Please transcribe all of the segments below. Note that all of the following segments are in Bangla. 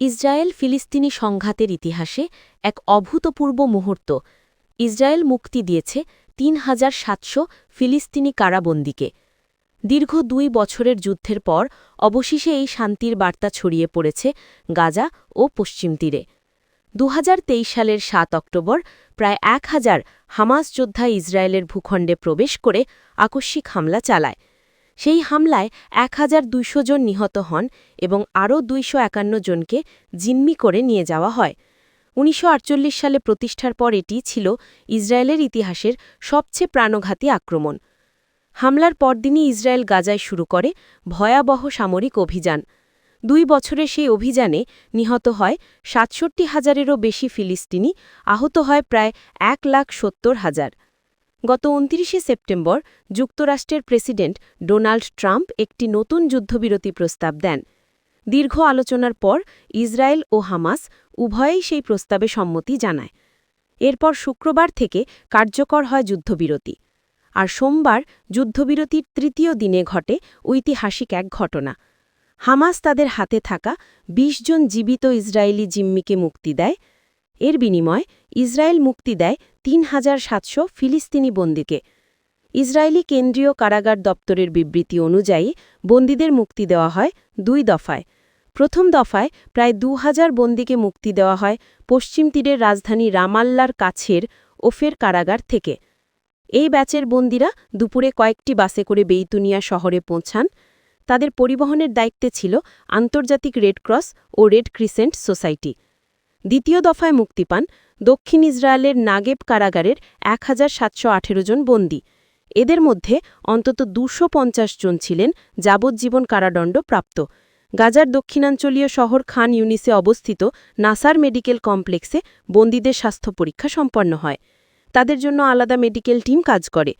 ইসরায়েল ফিলিস্তিনি সংঘাতের ইতিহাসে এক অভূতপূর্ব মুহূর্ত। ইসরায়েল মুক্তি দিয়েছে তিন হাজার সাতশো ফিলিস্তিনি কারাবন্দীকে। দীর্ঘ দুই বছরের যুদ্ধের পর অবশেষে এই শান্তির বার্তা ছড়িয়ে পড়েছে গাজা ও পশ্চিম তীরে। দু হাজার তেইশ সালের সাত অক্টোবর প্রায় এক হাজার হামাস যোদ্ধা ইসরায়েলের ভূখণ্ডে প্রবেশ করে আকস্মিক হামলা চালায়। সেই হামলায় এক হাজার দুইশো জন নিহত হন এবং আরও দুইশো একান্ন জনকে জিম্মি করে নিয়ে যাওয়া হয়। উনিশশো আটচল্লিশ সালে প্রতিষ্ঠার পর এটি ছিল ইসরায়েলের ইতিহাসের সবচেয়ে প্রাণঘাতী আক্রমণ। হামলার পরদিনই ইসরায়েল গাজায় শুরু করে ভয়াবহ সামরিক অভিযান। দুই বছরের সেই অভিযানে নিহত হয় সাতষট্টি হাজারেরও বেশি ফিলিস্তিনি, আহত হয় প্রায় এক লাখ সত্তর হাজার। গত উনত্রিশে সেপ্টেম্বর যুক্তরাষ্ট্রের প্রেসিডেন্ট ডোনাল্ড ট্রাম্প একটি নতুন যুদ্ধবিরতি প্রস্তাব দেন। দীর্ঘ আলোচনার পর ইসরায়েল ও হামাস উভয়েই সেই প্রস্তাবে সম্মতি জানায়। এরপর শুক্রবার থেকে কার্যকর হয় যুদ্ধবিরতি। আর সোমবার যুদ্ধবিরতির তৃতীয় দিনে ঘটে ঐতিহাসিক এক ঘটনা। হামাস তাদের হাতে থাকা ২০ জন জীবিত ইসরায়েলি জিম্মিকে মুক্তি দেয়। এর বিনিময় ইসরায়েল মুক্তি দেয় তিন হাজার সাতশো ফিলিস্তিনি বন্দীকে। ইসরায়েলি কেন্দ্রীয় কারাগার দপ্তরের বিবৃতি অনুযায়ী বন্দীদের মুক্তি দেওয়া হয় দুই দফায়। প্রথম দফায় প্রায় দু হাজার বন্দীকে মুক্তি দেওয়া হয় পশ্চিম তীরের রাজধানী রামাল্লার কাছের ওফের কারাগার থেকে। এই ব্যাচের বন্দীরা দুপুরে কয়েকটি বাসে করে বেইতুনিয়া শহরে পৌঁছান। তাদের পরিবহনের দায়িত্বে ছিল আন্তর্জাতিক রেডক্রস ও রেড ক্রিসেন্ট সোসাইটি। দ্বিতীয় দফায় মুক্তি পান দক্ষিণ ইসরায়েলের নাগেব কারাগারের এক হাজার সাতশো আঠেরো জন বন্দী। এদের মধ্যে অন্তত দুশো জন ছিলেন যাবজ্জীবন কারাদণ্ড প্রাপ্ত। গাজার দক্ষিণাঞ্চলীয় শহর খান ইউনিসে অবস্থিত নাসার মেডিকেল কমপ্লেক্সে বন্দীদের স্বাস্থ্য পরীক্ষা সম্পন্ন হয়। তাদের জন্য আলাদা মেডিকেল টিম কাজ করে।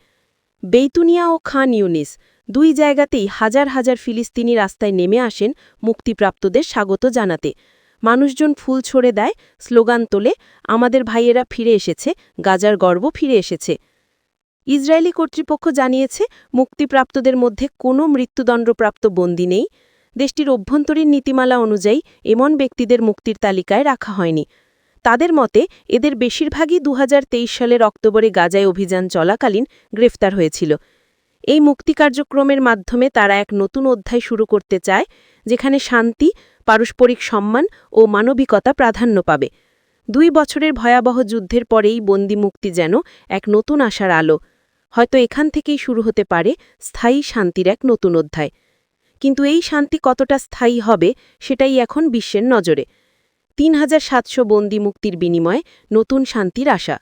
বেইতুনিয়া ও খান ইউনিস দুই জায়গাতেই হাজার হাজার ফিলিস্তিনি রাস্তায় নেমে আসেন মুক্তিপ্রাপ্তদের স্বাগত জানাতে। মানুষজন ফুল ছড়ে দেয়, স্লোগান তোলে, আমাদের ভাইয়েরা ফিরে এসেছে, গাজার গর্ব ফিরে এসেছে। ইসরায়েলি কর্তৃপক্ষ জানিয়েছে, মুক্তিপ্রাপ্তদের মধ্যে কোনো মৃত্যুদণ্ডপ্রাপ্ত বন্দী নেই। দেশটির অভ্যন্তরীণ নীতিমালা অনুযায়ী এমন ব্যক্তিদের মুক্তির তালিকায় রাখা হয়নি। তাদের মতে, এদের বেশিরভাগই দু হাজার তেইশ সালের অক্টোবরে গাজায় অভিযান চলাকালীন গ্রেফতার হয়েছিল। এই মুক্তি কার্যক্রমের মাধ্যমে তারা এক নতুন অধ্যায় শুরু করতে চায়, যেখানে শান্তি পারস্পরিক সম্মান ও মানবিকতা প্রাধান্য পাবে। দুই বছরের ভয়াবহ যুদ্ধের পরেই বন্দি মুক্তি যেন এক নতুন আশার আলো। হয়তো এখান থেকেই শুরু হতে পারে স্থায়ী শান্তির এক নতুন অধ্যায়। কিন্তু এই শান্তি কতটা স্থায়ী হবে সেটাই এখন বিশ্বের নজরে। তিন হাজার সাতশো বন্দি মুক্তির বিনিময়ে নতুন শান্তির আশা।